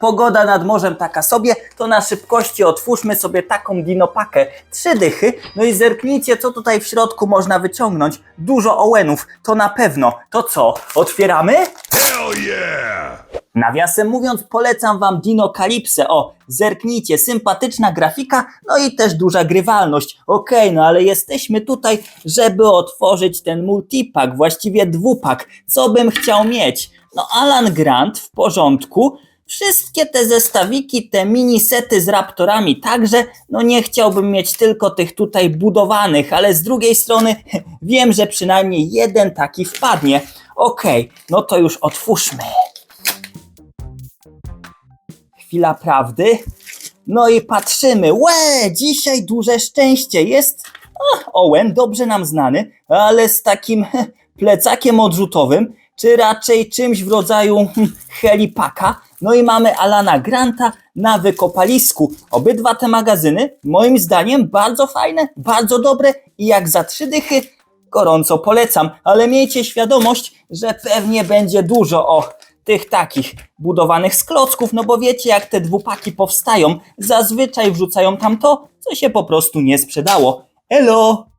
pogoda nad morzem taka sobie, to na szybkości otwórzmy sobie taką dinopakę. Trzy dychy, no i zerknijcie, co tutaj w środku można wyciągnąć. Dużo ołenów, to na pewno. To co, otwieramy? Hell yeah! Nawiasem mówiąc, polecam wam Dino Kalipsę. O, zerknijcie, sympatyczna grafika, no i też duża grywalność. Okej, no ale jesteśmy tutaj, żeby otworzyć ten multipak, właściwie dwupak. Co bym chciał mieć? No Alan Grant w porządku. Wszystkie te zestawiki, te mini sety z raptorami także, no nie chciałbym mieć tylko tych tutaj budowanych, ale z drugiej strony wiem, że przynajmniej jeden taki wpadnie. Okej, no to już otwórzmy. Chwila prawdy. No i patrzymy. Łe, dzisiaj duże szczęście jest. Owen, dobrze nam znany, ale z takim plecakiem odrzutowym, czy raczej czymś w rodzaju helipaka. No i mamy Alana Granta na wykopalisku. Obydwa te magazyny, moim zdaniem, bardzo fajne, bardzo dobre i jak za trzy dychy gorąco polecam, ale miejcie świadomość, że pewnie będzie dużo o tych takich budowanych z klocków, no bo wiecie jak te dwupaki powstają, zazwyczaj wrzucają tam to, co się po prostu nie sprzedało. Hello!